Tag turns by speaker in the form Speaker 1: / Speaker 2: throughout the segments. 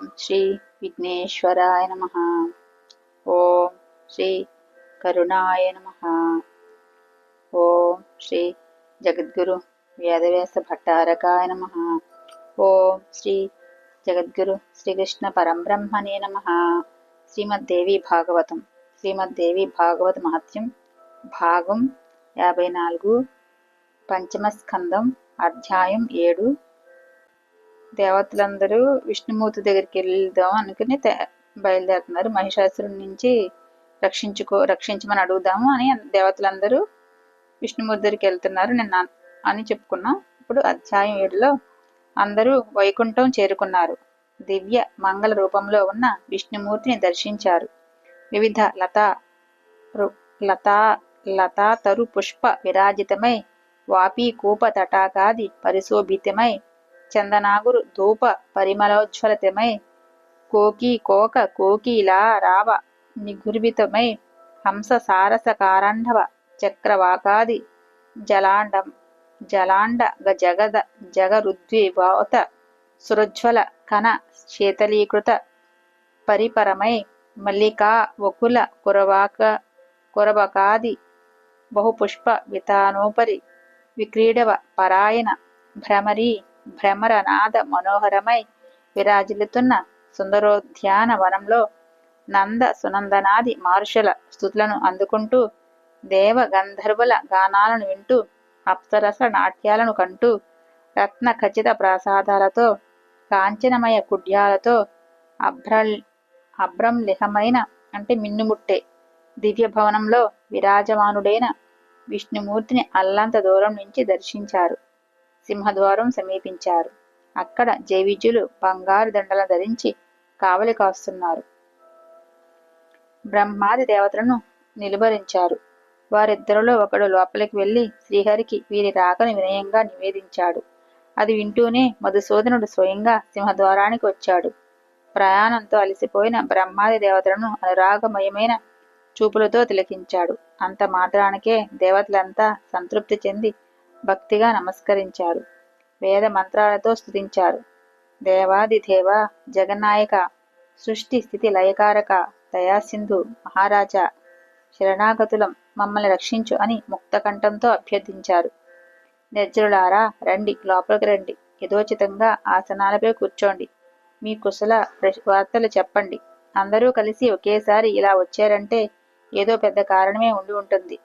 Speaker 1: ఓం శ్రీ విఘ్నేశ్వరాయ నమ. ఓం శ్రీ కరుణాయ నమ. ఓం శ్రీ జగద్గురు వేదవ్యాస భట్టారకాయ నమ. ఓం శ్రీ జగద్గురు శ్రీకృష్ణ పరంబ్రహ్మణే నమ. శ్రీమద్దేవి భాగవతం. శ్రీమద్దేవి భాగవత మహత్యం భాగం యాభై నాలుగు పంచమస్కందం అధ్యాయం ఏడు దేవతలందరూ విష్ణుమూర్తి దగ్గరికి వెళ్దాం అనుకుని బయలుదేరుతున్నారు. మహిషాసురుడి నుంచి రక్షించుకో రక్షించమని అడుగుదాము అని దేవతలందరూ విష్ణుమూర్తి దగ్గరికి వెళ్తున్నారు. నిన్న అని చెప్పుకున్నాం. ఇప్పుడు అధ్యాయం ఏడులో అందరూ వైకుంఠం చేరుకున్నారు. దివ్య మంగళ రూపంలో ఉన్న విష్ణుమూర్తిని దర్శించారు. వివిధ లతా లతా లతా తరు పుష్ప విరాజితమై వాపి కూప తటాకాది పరిశోభితమై చందనాగురు ధూప పరిమళోజ్వలతమై కోకి కోక కోకిలా రావ నిగుర్భితమై హంస సారస కారాండవ చక్రవాకాది జలాండం జలాండ జగద జగరుద్విభావత సురజ్వల కన శీతలీకృత పరిపరమై మల్లికా వకుల కురవాక కురవకాది బహుపుష్ప వితానోపరి విక్రీడవ పరాయణ భ్రమరీ భ్రమరనాద మనోహరమై విరాజిల్లుతున్న సుందరోద్యాన వనంలో నంద సునందనాది మారుషుల స్థుతులను అందుకుంటూ దేవ గంధర్వుల గానాలను వింటూ అప్సరస నాట్యాలను కంటూ రత్న ఖచ్చిత ప్రాసాదాలతో కాంచనమయ కుడ్యాలతో అభ్రల్ అభ్రంలిహమైన అంటే మిన్నుముట్టే దివ్య భవనంలో విరాజమానుడైన విష్ణుమూర్తిని అల్లంత దూరం నుంచి దర్శించారు. సింహద్వారం సమీపించారు. అక్కడ జైవిజులు బంగారు దండల ధరించి కావలి కాస్తున్నారు. బ్రహ్మాది దేవతలను నిలువరించారు. వారిద్దరిలో ఒకడు లోపలికి వెళ్ళి శ్రీహరికి వీరి రాకను వినయంగా నివేదించాడు. అది వింటూనే మధుసూదనుడు స్వయంగా సింహద్వారానికి వచ్చాడు. ప్రయాణంతో అలసిపోయిన బ్రహ్మాది దేవతలను అనురాగమయమైన చూపులతో తిలకించాడు. అంత మాత్రానికే దేవతలంతా సంతృప్తి చెంది భక్తిగా నమస్కరించారు. వేద మంత్రాలతో స్థుతించారు దేవాది దేవ జగన్నాయక సృష్టి స్థితి లయకారక దయాసింధు మహారాజా శరణాగతులం మమ్మల్ని రక్షించు అని ముక్తకంఠంతో అభ్యర్థించారు. నిర్జరులారా రండి లోపలికి రండి. యథోచితంగా ఆసనాలపై కూర్చోండి. మీ కుశల వార్తలు చెప్పండి. అందరూ కలిసి ఒకేసారి ఇలా వచ్చారంటే ఏదో పెద్ద కారణమే ఉండి ఉంటుంది.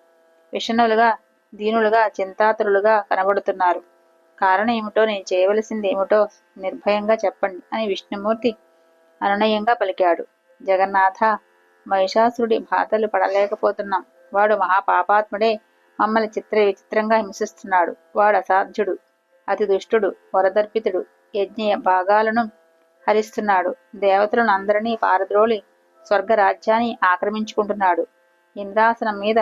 Speaker 1: విషణులుగా దీనులుగా చింతాతులుగా కనబడుతున్నారు. కారణం ఏమిటో నేను చేయవలసింది ఏమిటో నిర్భయంగా చెప్పండి అని విష్ణుమూర్తి అనునయంగా పలికాడు. జగన్నాథ మహిషాసురుడి బాధలు పడలేకపోతున్నాం. వాడు మహాపాపాత్ముడే మమ్మల్ని చిత్ర విచిత్రంగా హింసిస్తున్నాడు. వాడు అసాధ్యుడు అతి దుష్టుడు వరదర్పితుడు యజ్ఞ భాగాలను హరిస్తున్నాడు. దేవతలను అందరినీ పారద్రోలి స్వర్గరాజ్యాన్ని ఆక్రమించుకుంటున్నాడు. ఇంద్రాసనం మీద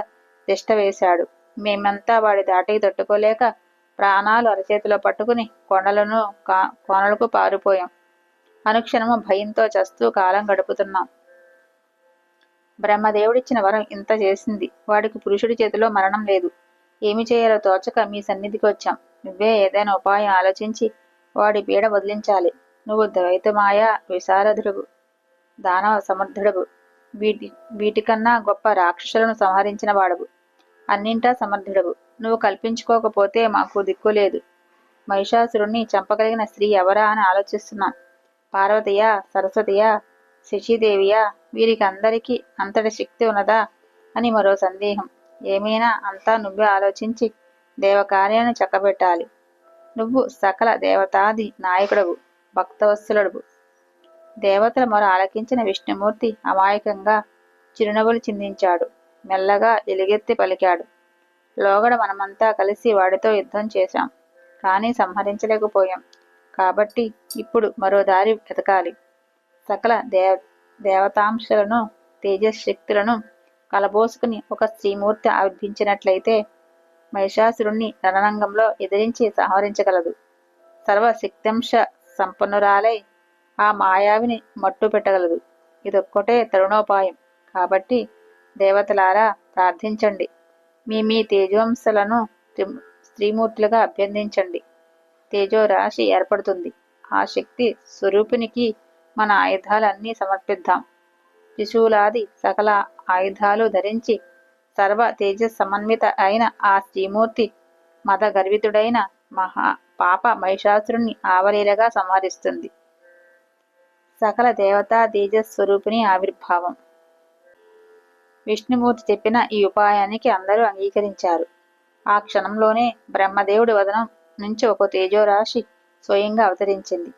Speaker 1: తిష్ట వేశాడు. మేమంతా వాడి దాటికి తట్టుకోలేక ప్రాణాలు అరచేతిలో పట్టుకుని కొండలను కోనలకు పారిపోయాం. అనుక్షణము భయంతో చస్తూ కాలం గడుపుతున్నాం. బ్రహ్మదేవుడిచ్చిన వరం ఇంత చేసింది. వాడికి పురుషుడి చేతిలో మరణం లేదు. ఏమి చేయాలో తోచక మీ సన్నిధికి వచ్చాం. నువ్వే ఏదైనా ఉపాయం ఆలోచించి వాడి పీడ వదిలించాలి. నువ్వు ద్వైతమాయ విశారథుడువు దానవ సమర్థుడు వీటి వీటికన్నా గొప్ప రాక్షసులను సంహరించిన వాడవు అన్నింటా సమర్థుడవు. నువ్వు కల్పించుకోకపోతే మాకు దిక్కు లేదు. మహిషాసురుణ్ణి చంపగలిగిన స్త్రీ ఎవరా అని ఆలోచిస్తున్నాను పార్వతియా సరస్వతియా శశిదేవియా వీరికి అందరికీ అంతటి శక్తి ఉన్నదా అని మరో సందేహం. ఏమైనా అంతా నువ్వే ఆలోచించి దేవకార్యాన్ని చక్కబెట్టాలి. నువ్వు సకల దేవతాది నాయకుడవు భక్తవత్సలుడవు. దేవతల మరో ఆలకించిన విష్ణుమూర్తి అమాయకంగా చిరునవ్వులు చిందించాడు. మెల్లగా ఎలుగెత్తి పలికాడు. లోగడ మనమంతా కలిసి వాడితో యుద్ధం చేశాం. కానీ సంహరించలేకపోయాం. కాబట్టి ఇప్పుడు మరో దారి వెతకాలి. సకల దేవ దేవతాంశలను తేజశక్తులను కలబోసుకుని ఒక శ్రీమూర్తి ఆవిర్భించినట్లయితే మహిషాసురుణ్ణి రణరంగంలో ఎదిరించి సంహరించగలదు. సర్వశక్తంశ సంపన్నురాలై ఆ మాయావిని మట్టు పెట్టగలదు ఇదొక్కటే తరుణోపాయం. కాబట్టి దేవతలారా ప్రార్థించండి. మీ మీ తేజవంశలను స్త్రీమూర్తులుగా అభ్యర్థించండి తేజో రాశి ఏర్పడుతుంది. ఆ శక్తి స్వరూపునికి మన ఆయుధాలన్నీ సమర్పిద్దాం. త్రిశూలాది సకల ఆయుధాలు ధరించి సర్వ తేజస్ సమన్విత అయిన ఆ శ్రీమూర్తి మత గర్వితుడైన మహా పాప మహిషాసురుణ్ణి ఆవలీలగా సంహరిస్తుంది. సకల దేవతా తేజస్వరూపిణి ఆవిర్భావం. విష్ణుమూర్తి చెప్పిన ఈ ఉపాయానికి అందరూ అంగీకరించారు. ఆ క్షణంలోనే బ్రహ్మదేవుడి వదనం నుంచి ఒక తేజోరాశి స్వయంగా అవతరించింది.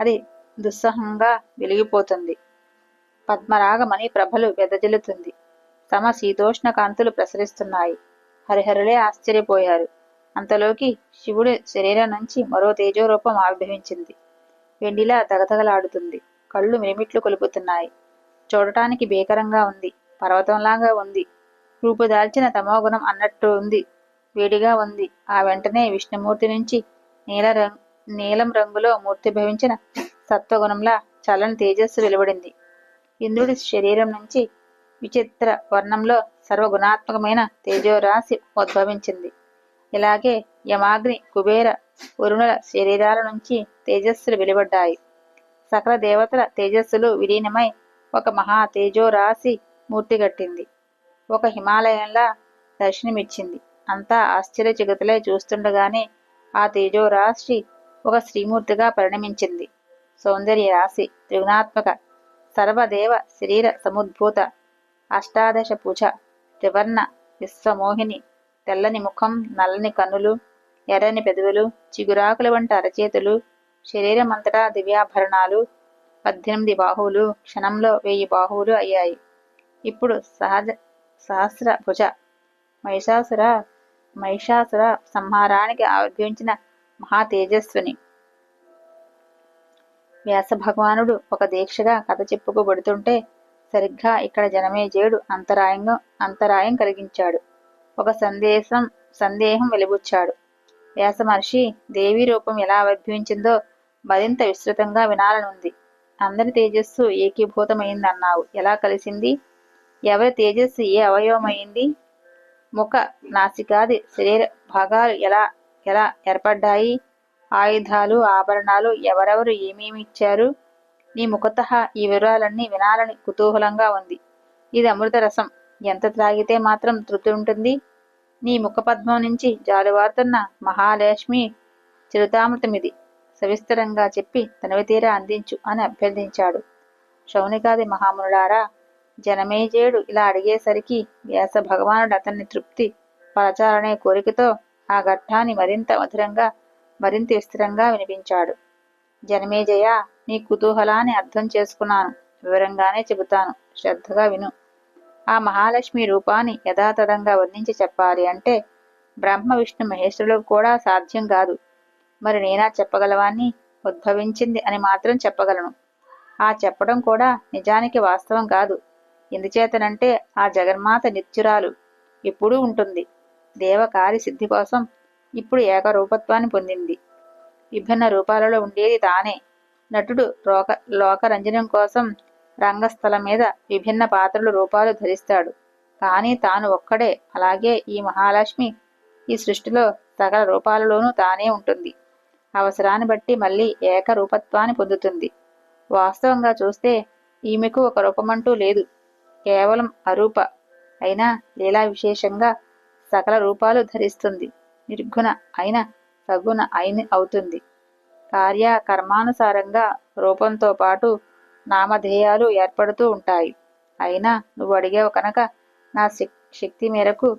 Speaker 1: అది దుస్సహంగా వెలిగిపోతుంది. పద్మరాగమణి ప్రభలు వెదజల్లుతుంది. తమ శీతోష్ణ కాంతులు ప్రసరిస్తున్నాయి. హరిహరులే ఆశ్చర్యపోయారు. అంతలోకి శివుడి శరీరం నుంచి మరో తేజోరూపం ఆవిర్భవించింది. వెండిలా తగతగలాడుతుంది. కళ్ళు మిరిమిట్లు కొలుపుతున్నాయి. చూడటానికి భీకరంగా ఉంది. పర్వతంలాగా ఉంది. రూపుదాల్చిన తమోగుణం అన్నట్టు ఉంది. వేడిగా ఉంది. ఆ వెంటనే విష్ణుమూర్తి నుంచి నీల రంగు నీలం రంగులో మూర్తి భవించిన సత్వగుణంలా చల్లని తేజస్సు వెలువడింది. ఇంద్రుడి శరీరం నుంచి విచిత్ర వర్ణంలో సర్వగుణాత్మకమైన తేజోరాశి ఉద్భవించింది. ఇలాగే యమాగ్ని కుబేర వరుణుల శరీరాల నుంచి తేజస్సులు వెలువడ్డాయి. సకల దేవతల తేజస్సులు విలీనమై ఒక మహా తేజోరాశి మూర్తిగట్టింది ఒక హిమాలయంలా దర్శనమిచ్చింది. అంతా ఆశ్చర్యచకితులై చూస్తుండగానే ఆ తేజోరాశి ఒక శ్రీమూర్తిగా పరిణమించింది. సౌందర్య రాశి త్రిగుణాత్మక సర్వదేవ శరీర సముద్భూత అష్టాదశ పూజ త్రివర్ణ విశ్వమోహిని తెల్లని ముఖం నల్లని కన్నులు ఎర్రని పెదవులు చిగురాకుల వంటి అరచేతులు శరీరమంతటా దివ్యాభరణాలు పద్దెనిమిది బాహువులు క్షణంలో వెయ్యి బాహువులు అయ్యాయి. ఇప్పుడు సహజ సహస్ర భుజ మహిషాసుర మహిషాసుర సంహారానికి ఆవిర్భవించిన మహా తేజస్విని వ్యాస భగవానుడు ఒక దీక్షగా కథ చెప్పుకోబడుతుంటే సరిగ్గా ఇక్కడ జనమేజయుడు అంతరాయంగా అంతరాయం కలిగించాడు. ఒక సందేశం సందేహం వెలిబుచ్చాడు వ్యాస మహర్షి దేవి రూపం ఎలా ఆవిర్భవించిందో మరింత విస్తృతంగా వినాలనుంది. అందరి తేజస్సు ఏకీభూతమైందన్నావు. ఎలా కలిసింది? ఎవరి తేజస్సు ఏ అవయవమైంది? ముఖ నాసికాది శరీర భాగాలు ఎలా ఎలా ఏర్పడ్డాయి? ఆయుధాలు ఆభరణాలు ఎవరెవరు ఏమేమి ఇచ్చారు నీ ముఖత ఈ వివరాలన్నీ వినాలని కుతూహలంగా ఉంది. ఇది అమృత రసం. ఎంత త్రాగితే మాత్రం తృప్తి ఉంటుంది. నీ ముఖపద్మం నుంచి జాలువారుతున్న మహాలక్ష్మి చిరుతామృతమిది. సవిస్తరంగా చెప్పి తనవి తీరా అందించు అని అభ్యర్థించాడు. శౌనికాది మహామునులారా జనమేజేయుడు ఇలా అడిగేసరికి వ్యాస భగవానుడు అతన్ని తృప్తి పరచాలనే కోరికతో ఆ ఘట్టాన్ని మరింత మధురంగా మరింత విస్తరంగా వినిపించాడు. జనమేజయ నీ కుతూహలాన్ని అర్థం చేసుకున్నాను. వివరంగానే చెబుతాను. శ్రద్ధగా విను. ఆ మహాలక్ష్మి రూపాన్ని యథాతథంగా వర్ణించి చెప్పాలి అంటే బ్రహ్మ విష్ణు మహేశ్వరులకు కూడా సాధ్యం కాదు. మరి నేనా చెప్పగలవాన్ని ఉద్భవించింది అని మాత్రం చెప్పగలను. ఆ చెప్పడం కూడా నిజానికి వాస్తవం కాదు. ఎందుచేతనంటే ఆ జగన్మాత నిత్యురాలు ఎప్పుడూ ఉంటుంది. దేవకారి సిద్ధి కోసం ఇప్పుడు ఏకరూపత్వాన్ని పొందింది. విభిన్న రూపాలలో ఉండేది తానే. నటుడు లోక లోకరంజనం కోసం రంగస్థలం మీద విభిన్న పాత్రలు రూపాలు ధరిస్తాడు. కానీ తాను ఒక్కడే. అలాగే ఈ మహాలక్ష్మి ఈ సృష్టిలో సకల రూపాలలోనూ తానే ఉంటుంది. అవసరాన్ని బట్టి మళ్ళీ ఏకరూపత్వాన్ని పొందుతుంది. వాస్తవంగా చూస్తే ఈమెకు ఒక రూపమంటూ లేదు. కేవలం అరూప అయినా లీలా విశేషంగా సకల రూపాలు ధరిస్తుంది. నిర్గుణ అయిన సగుణ అయిన అవుతుంది. కార్య కర్మానుసారంగా రూపంతో పాటు నామధేయాలు ఏర్పడుతూ ఉంటాయి. అయినా నువ్వు అడిగావు కనుక నా శక్తి మేరకు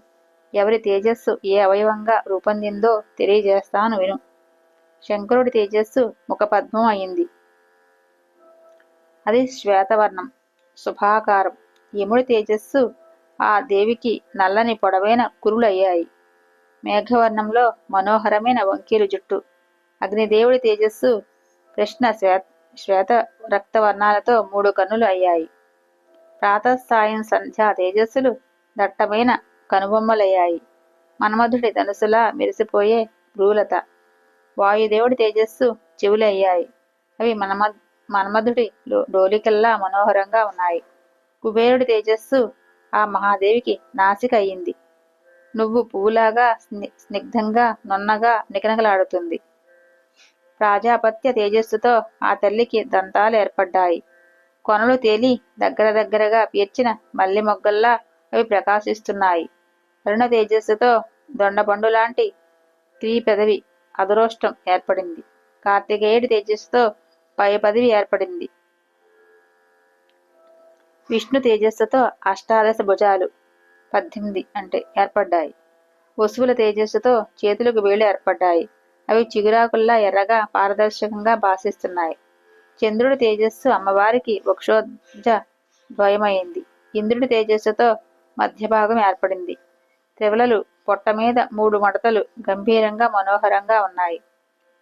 Speaker 1: ఎవరి తేజస్సు ఏ అవయవంగా రూపొందిందో తెలియజేస్తాను విను. శంకరుడి తేజస్సు ముఖపద్మం అయింది. అది శ్వేతవర్ణం. శుభాకారం. యముడి తేజస్సు ఆ దేవికి నల్లని పొడవైన కురులయ్యాయి. మేఘవర్ణంలో మనోహరమైన వంకీలు జుట్టు. అగ్నిదేవుడి తేజస్సు కృష్ణ శ్వేత శ్వేత రక్తవర్ణాలతో మూడు కన్నులు అయ్యాయి. ప్రాతస్థాయం సంధ్యా తేజస్సులు దట్టమైన కనుబొమ్మలయ్యాయి. మన్మధుడి ధనుసులా మెరిసిపోయే భ్రూలత. వాయుదేవుడి తేజస్సు చెవులు అయ్యాయి అవి మన్మ మన్మధుడి డోలికల్లా మనోహరంగా ఉన్నాయి. కుబేరుడి తేజస్సు ఆ మహాదేవికి నాసిక అయింది నువ్వు పువ్వులాగా స్నిగ్ధంగా నున్నగా నికనకలాడుతుంది. ప్రాజాపత్య తేజస్సుతో ఆ తల్లికి దంతాలు ఏర్పడ్డాయి. కొనలు తేలి దగ్గర దగ్గరగా పేర్చిన మల్లె మొగ్గల్లా అవి ప్రకాశిస్తున్నాయి. అరుణ తేజస్సుతో దొండపండు లాంటి క్రీ పెదవి అదరోష్టం ఏర్పడింది. కార్తికేయుడి తేజస్సుతో పై పదవి ఏర్పడింది. విష్ణు తేజస్సుతో అష్టాదశ భుజాలు పద్దెనిమిది అంటే ఏర్పడ్డాయి. వసువుల తేజస్సుతో చేతులకు వేళ్ళు ఏర్పడ్డాయి. అవి చిగురాకుల్లా ఎర్రగా పారదర్శకంగా భాసిస్తున్నాయి. చంద్రుడి తేజస్సు అమ్మవారికి వృక్షోజ ద్వయమైంది. ఇంద్రుడి తేజస్సుతో మధ్యభాగం ఏర్పడింది. త్రివలలు పొట్ట మీద మూడు మడతలు గంభీరంగా మనోహరంగా ఉన్నాయి.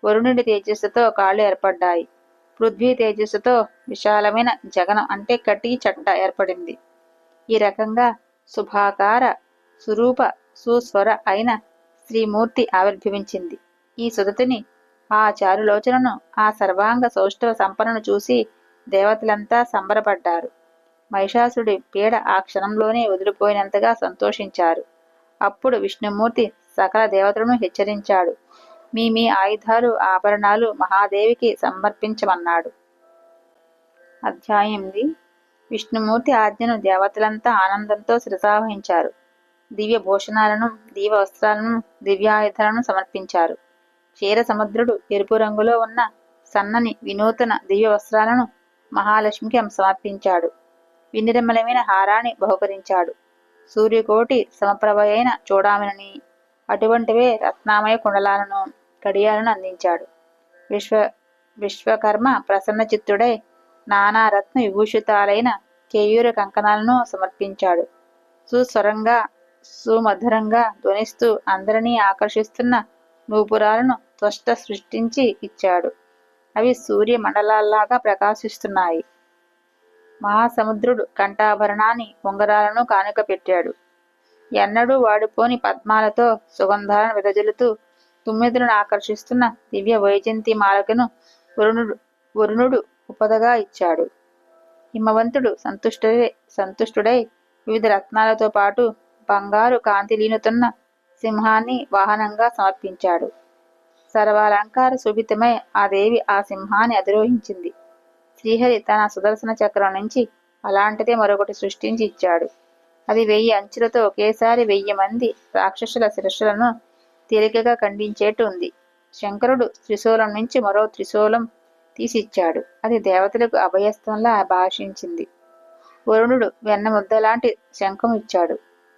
Speaker 1: వరుణుడి తేజస్సుతో కాళ్ళు ఏర్పడ్డాయి. పృథ్వీ తేజస్సుతో విశాలమైన జగనం అంటే కటి చట్ట ఏర్పడింది. ఈ రకంగా శుభాకార సురూప సుస్వర అయిన శ్రీమూర్తి ఆవిర్భవించింది. ఈ సుదతిని ఆ చారులోచనను ఆ సర్వాంగ సౌష్ఠవ సంపన్నను చూసి దేవతలంతా సంబరపడ్డారు. మహిషాసుడి పీడ ఆ క్షణంలోనే వదిలిపోయినంతగా సంతోషించారు. అప్పుడు విష్ణుమూర్తి సకల దేవతలను హెచ్చరించాడు. మీ మీ ఆయుధాలు ఆభరణాలు మహాదేవికి సమర్పించమన్నాడు. అధ్యాయం విష్ణుమూర్తి ఆజ్ఞను దేవతలంతా ఆనందంతో శిరసావహించారు. దివ్య భూషణాలను దివ్య వస్త్రాలను దివ్యాయుధాలను సమర్పించారు. క్షీర సముద్రుడు ఎరుపు రంగులో ఉన్న సన్నని వినూతన దివ్య వస్త్రాలను మహాలక్ష్మికి సమర్పించాడు. వినిర్మలమైన హారాన్ని బహుకరించాడు. సూర్యకోటి సమప్రభ అయిన అటువంటివే రత్నామయ కుండలాలను కడియాలను అందించాడు. విశ్వ విశ్వకర్మ ప్రసన్న చిత్తుడై నానారత్న విభూషితాలైన కేయూర కంకణాలను సమర్పించాడు. సుస్వరంగా సుమధురంగా ధ్వనిస్తూ అందరినీ ఆకర్షిస్తున్న నూపురాలను త్వష్ట సృష్టించి ఇచ్చాడు. అవి సూర్య మండలాల్లాగా ప్రకాశిస్తున్నాయి. మహాసముద్రుడు కంఠాభరణాన్ని ఉంగరాలను కానుక పెట్టాడు. ఎన్నడూ వాడిపోని పద్మాలతో సుగంధాలను విదజలుతూ తుమ్మెదులను ఆకర్షిస్తున్న దివ్య వైజంతి మాలకను వరుణుడు వరుణుడు ఉపదగా ఇచ్చాడు. హిమవంతుడు సంతుష్టుడై సంతుష్టుడై వివిధ రత్నాలతో పాటు బంగారు కాంతిలీనుతున్న సింహాన్ని వాహనంగా సమర్పించాడు. సర్వాలంకార శోభితమై ఆ దేవి ఆ సింహాన్ని అధిరోహించింది. శ్రీహరి తన సుదర్శన చక్రం నుంచి అలాంటిదే మరొకటి సృష్టించి ఇచ్చాడు. అది వెయ్యి అంచులతో ఒకేసారి వెయ్యి మంది రాక్షసుల శిరస్సులను తేలికగా ఖండించేట్టు ఉంది శంకరుడు త్రిశూలం నుంచి మరో త్రిశూలం తీసిచ్చాడు. అది దేవతలకు అభయస్థంలా భాషించింది. వరుణుడు వెన్న ముద్దలాంటి శంఖం ఇచ్చాడు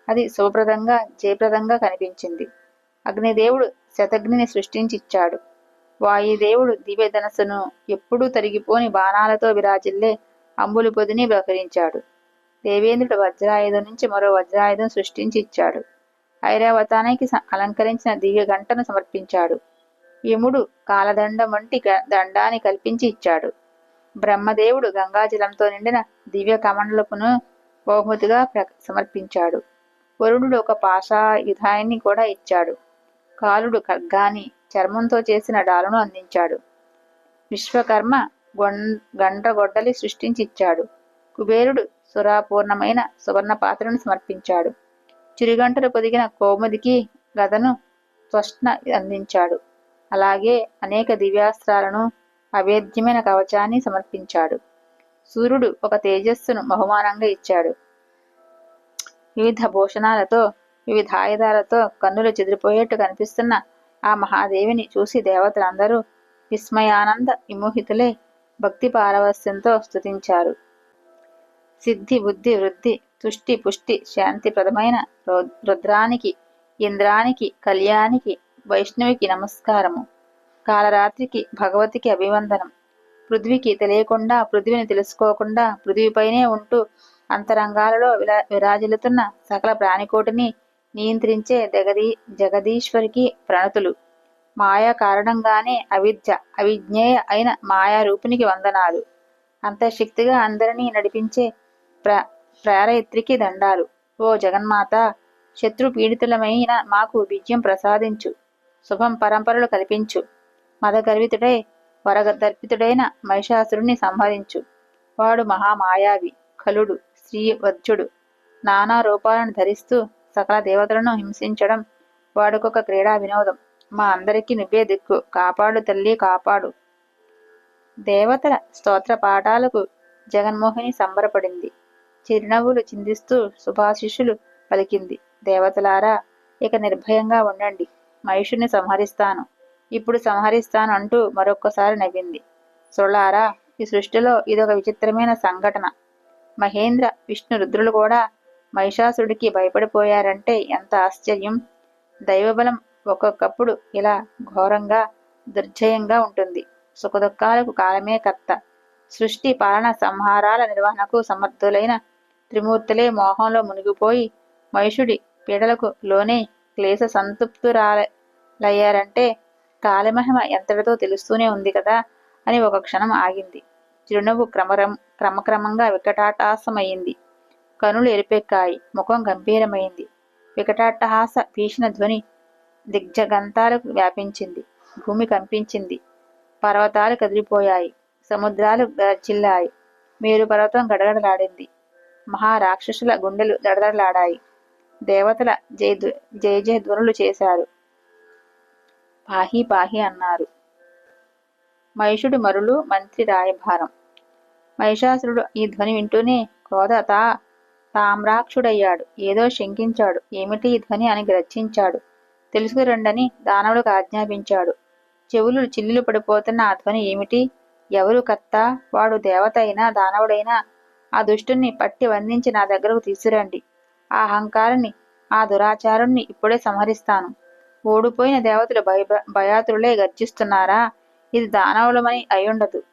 Speaker 1: అది శుభప్రదంగా జయప్రదంగా కనిపించింది. అగ్నిదేవుడు శతగ్నిని సృష్టించిచ్చాడు. వాయుదేవుడు దివ్యధనస్సును ఎప్పుడూ తరిగిపోని బాణాలతో విరాజిల్లే అంబులు పొదిని బహరించాడు దేవేంద్రుడు వజ్రాయుధం నుంచి మరో వజ్రాయుధం సృష్టించి ఇచ్చాడు ఐరావతానికి అలంకరించిన దివ్య గంటను సమర్పించాడు. యముడు కాలదండం వంటి దండాన్ని కల్పించి ఇచ్చాడు. బ్రహ్మదేవుడు గంగాజలంతో నిండిన దివ్య కమండలపును బహుమతిగా సమర్పించాడు. వరుణుడు ఒక పాషాయుధాన్ని కూడా ఇచ్చాడు. కాలుడు ఖడ్గాని చర్మంతో చేసిన డాలను అందించాడు. విశ్వకర్మ గండ్రగొడ్డలి గొడ్డలి సృష్టించి ఇచ్చాడు. కుబేరుడు సురాపూర్ణమైన సువర్ణ పాత్రను సమర్పించాడు. చిరుగంటలు పొదిగిన కోమదికి గదను స్వష్ణ అందించాడు. అలాగే అనేక దివ్యాస్త్రాలను అవేద్యమైన కవచాన్ని సమర్పించాడు. సూర్యుడు ఒక తేజస్సును బహుమానంగా ఇచ్చాడు. వివిధ భూషణాలతో వివిధ ఆయుధాలతో కన్నులు చెదిరిపోయేట్టు కనిపిస్తున్న ఆ మహాదేవిని చూసి దేవతలందరూ విస్మయానంద విమోహితులే భక్తి పారవస్యంతో స్తుతించారు. సిద్ధి బుద్ధి వృద్ధి తుష్టి పుష్టి శాంతిప్రదమైన రుద్రానికి ఇంద్రానికి కళ్యాణికి వైష్ణవికి నమస్కారము. కాలరాత్రికి భగవతికి అభివందనం. పృథ్వీకి తెలియకుండా పృథ్వీని తెలుసుకోకుండా పృథ్వీపైనే ఉంటూ అంతరంగాలలో విరా విరాజిల్లుతున్న సకల ప్రాణికోటిని నియంత్రించే జగదీ జగదీశ్వరికి ప్రణతులు. మాయా కారణంగానే అవిద్య అవిజ్ఞేయ అయిన మాయా రూపునికి వందనాలు. అంతశక్తిగా అందరినీ నడిపించే ప్ర ప్రేరయిత్రికి దండాలు. ఓ జగన్మాత శత్రు పీడితులమైన మాకు విజయం ప్రసాదించు. శుభం పరంపరలు కల్పించు. మదగర్వితుడై వరగదర్పితుడైన మహిషాసురుణ్ణి సంహరించు. వాడు మహామాయావి కలుడు శ్రీవజ్జుడు నానా రూపాలను ధరిస్తూ సకల దేవతలను హింసించడం వాడుకొక క్రీడా వినోదం. మా అందరికీ నువ్వే దిక్కు. కాపాడు తల్లి కాపాడు. దేవతల స్తోత్ర పాఠాలకు జగన్మోహిని సంబరపడింది. చిరునవ్వులు చిందిస్తూ శుభాశిష్యులు పలికింది. దేవతలారా ఇక నిర్భయంగా ఉండండి. మహిషుని సంహరిస్తాను. ఇప్పుడు సంహరిస్తాను అంటూ మరొక్కసారి నవ్వింది. సొళ్ళారా ఈ సృష్టిలో ఇదొక విచిత్రమైన సంఘటన. మహేంద్ర విష్ణు రుద్రులు కూడా మహిషాసుడికి భయపడిపోయారంటే ఎంత ఆశ్చర్యం! దైవబలం ఒక్కొక్కప్పుడు ఇలా ఘోరంగా దుర్జయంగా ఉంటుంది. సుఖదుఖాలకు కాలమే కర్త. సృష్టి పాలన సంహారాల నిర్వహణకు సమర్థులైన త్రిమూర్తులే మోహంలో మునిగిపోయి మహిషుడి పీడలకు లోనే క్లేశ సంతృప్తురాలయ్యారంటే కాలమహిమ ఎంతటితో తెలుస్తూనే ఉంది కదా అని ఒక క్షణం ఆగింది. చిరునవ్వు క్రమరం క్రమక్రమంగా వికటాటాసమయ్యింది. కనులు ఎరిపెక్కాయి ముఖం గంభీరమైంది. వికటాట్టహాస భీషణ ధ్వని దిగ్జగంతాలకు వ్యాపించింది భూమి కంపించింది. పర్వతాలు కదిలిపోయాయి సముద్రాలు గర్జిల్లాయి మేరు పర్వతం గడగడలాడింది. మహారాక్షసుల గుండెలు దడదడలాడాయి. దేవతల జయ జయ జయ ధ్వనులు చేశారు. పాహి పాహి అన్నారు. మహిషుడి మరులు మంత్రి రాయభారం. మహిషాసురుడు ఈ ధ్వని వింటూనే క్రోధ తా తామ్రాక్షుడయ్యాడు. ఏదో శంకించాడు. ఏమిటి ఈ ధ్వని అని గ్రచించాడు. తెలుసుకురండని దానవులకు ఆజ్ఞాపించాడు. చెవులు చిల్లులు పడిపోతున్న ఆ ధ్వని ఏమిటి? ఎవరు కర్త? వాడు దేవత అయినా దానవుడైనా ఆ దుష్టుణ్ణి పట్టి వందించి నా దగ్గరకు తీసుకురండి. ఆ అహంకారాన్ని ఆ దురాచారుణ్ణి ఇప్పుడే సంహరిస్తాను. ఓడిపోయిన దేవతలు భయ భయాతులే గర్జిస్తున్నారా? ఇది దానవులమని అయ్యుండదు.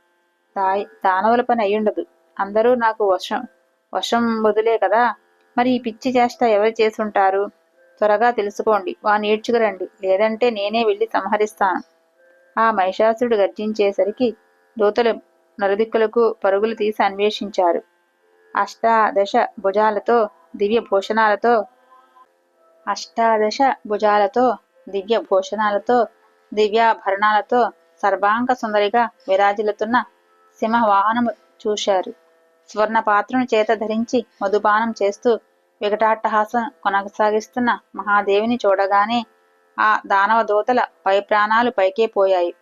Speaker 1: దానవుల పని అయ్యుండదు. అందరూ నాకు వర్షం వర్షం వదిలే కదా? మరి ఈ పిచ్చి చేష్ట ఎవరు చేసుంటారు? త్వరగా తెలుసుకోండి. వా నేర్చుకురండి. లేదంటే నేనే వెళ్ళి సంహరిస్తాను. ఆ మహిషాసురుడు గర్జించేసరికి దూతలు నలుదిక్కులకు పరుగులు తీసి అన్వేషించారు. అష్టాదశ భుజాలతో దివ్య భూషణాలతో అష్టాదశ భుజాలతో దివ్య భూషణాలతో దివ్యాభరణాలతో సర్వాంగ సుందరిగా విరాజిల్లుతున్న సింహవాహనము చూశారు. స్వర్ణ పాత్రను చేత ధరించి మధుపానం చేస్తూ వికటాట్టహాసం కొనసాగిస్తున్న మహాదేవిని చూడగానే ఆ దానవ దూతల పై ప్రాణాలు పైకే పోయాయి.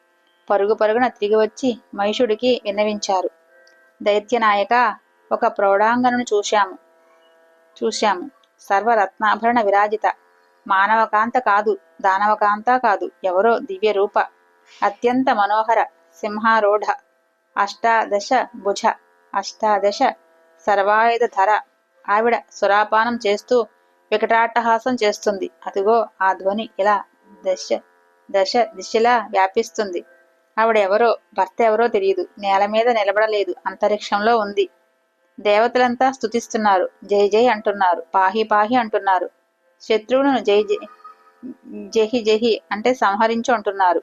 Speaker 1: పరుగు పరుగున తిరిగి వచ్చి మహిషుడికి విన్నవించారు. దైత్యనాయక ఒక ప్రౌఢాంగను చూశాము. చూశాము. సర్వరత్నాభరణ విరాజిత. మానవకాంత కాదు దానవకాంత కాదు ఎవరో దివ్య రూప అత్యంత మనోహర సింహారూఢ. అష్టాదశ భుజ. అష్టాదశ సర్వాయుధ ధర ఆవిడ సురాపానం చేస్తూ వికటాట్టహాసం చేస్తుంది. అదిగో ఆ ధ్వని ఇలా దశ దశ దిశలా వ్యాపిస్తుంది. ఆవిడ ఎవరో భర్త ఎవరో తెలియదు నేల మీద నిలబడలేదు. అంతరిక్షంలో ఉంది. దేవతలంతా స్థుతిస్తున్నారు జై జై అంటున్నారు. పాహి పాహి అంటున్నారు. శత్రువులను జై జై జహి జహి అంటే సంహరించు అంటున్నారు.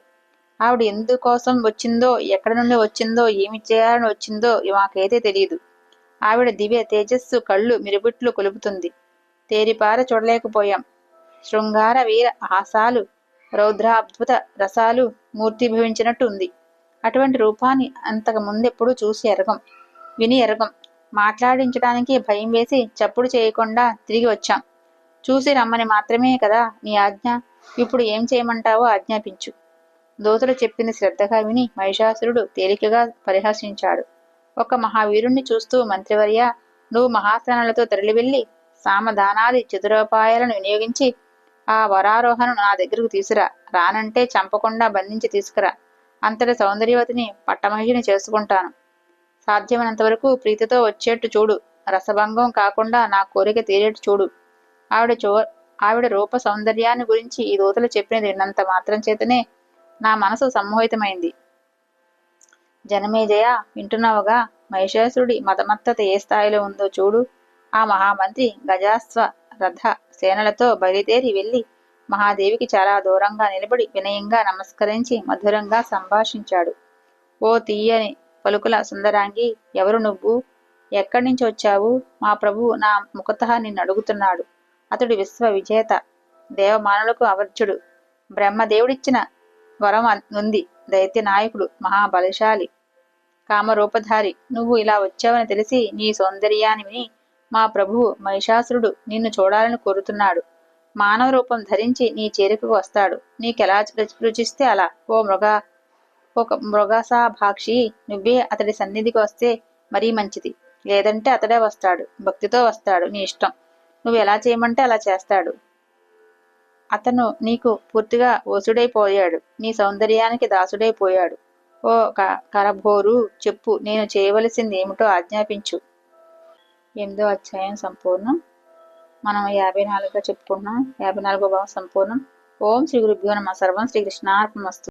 Speaker 1: ఆవిడ ఎందుకోసం వచ్చిందో ఎక్కడ నుండి వచ్చిందో ఏమి చేయాలని వచ్చిందో మాకైతే తెలియదు ఆవిడ దివ్య తేజస్సు కళ్ళు మిరుబుట్లు కొలుపుతుంది. తేరిపార చూడలేకపోయాం. శృంగార వీర హాసాలు రౌద్రాద్భుత రసాలు మూర్తిభవించినట్టు ఉంది అటువంటి రూపాన్ని అంతకు ముందెప్పుడు చూసి ఎరగం. విని ఎరగం. మాట్లాడించడానికి భయం వేసి చప్పుడు చేయకుండా తిరిగి వచ్చాం. చూసి రమ్మని మాత్రమే కదా నీ ఆజ్ఞ. ఇప్పుడు ఏం చేయమంటావో ఆజ్ఞాపించు. దోతులు చెప్పింది శ్రద్ధగా విని మహిషాసురుడు తేలికగా పరిహసించాడు. ఒక మహావీరుణ్ణి చూస్తూ మంత్రివర్య నువ్వు మహాసేనలతో తరలివెళ్ళి సామధానాది చతురోపాయాలను వినియోగించి ఆ వరారోహణను నా దగ్గరకు తీసురా రానంటే చంపకుండా బంధించి తీసుకురా. అంతటి సౌందర్యవతిని పట్టమహిని చేసుకుంటాను. సాధ్యమైనంత వరకు ప్రీతితో వచ్చేట్టు చూడు. రసభంగం కాకుండా నా కోరిక తీరేట్టు చూడు. ఆవిడ చో ఆవిడ రూప సౌందర్యాన్ని గురించి ఈ దూతలు చెప్పినది విన్నంత మాత్రం చేతనే నా మనసు సమ్మోహితమైంది. జనమేజయ వింటున్నావుగా? మహిషాసురుడి మతమత్తత ఏ స్థాయిలో ఉందో చూడు. ఆ మహామంత్రి గజాస్వ రథ సేనలతో బయలుదేరి వెళ్ళి మహాదేవికి చాలా దూరంగా నిలబడి వినయంగా నమస్కరించి మధురంగా సంభాషించాడు. ఓ తీయని పలుకుల సుందరాంగి ఎవరు నువ్వు? ఎక్కడి నుంచి వచ్చావు? మా ప్రభు నా ముఖత నిన్ను అడుగుతున్నాడు. అతడు విశ్వ విజేత దేవమానులకు అవర్చుడు బ్రహ్మదేవుడిచ్చిన వరం ఉంది. దైత్య నాయకుడు మహాబలశాలి కామరూపధారి. నువ్వు ఇలా వచ్చావని తెలిసి నీ సౌందర్యాన్ని విని మా ప్రభువు మహిషాసురుడు నిన్ను చూడాలని కోరుతున్నాడు. మానవ రూపం ధరించి నీ చేరికకు వస్తాడు. నీకెలా రుచిస్తే అలా. ఓ మృగ ఒక మృగసాభాక్షి నువ్వే అతడి సన్నిధికి వస్తే మరీ మంచిది. లేదంటే అతడే వస్తాడు భక్తితో వస్తాడు నీ ఇష్టం. నువ్వు ఎలా చేయమంటే అలా చేస్తాడు. అతను నీకు పూర్తిగా వసుడైపోయాడు నీ సౌందర్యానికి దాసుడైపోయాడు. ఓ క- కరభోరు చెప్పు నేను చేయవలసింది ఏమిటో ఆజ్ఞాపించు. ఎనిమిదో అధ్యాయం సంపూర్ణం. మనం యాభై నాలుగుగా చెప్పుకుంటున్నాం యాభై నాలుగో భావం సంపూర్ణం. ఓం శ్రీ గురుభ్యో నమ సర్వం శ్రీకృష్ణార్పణమస్తు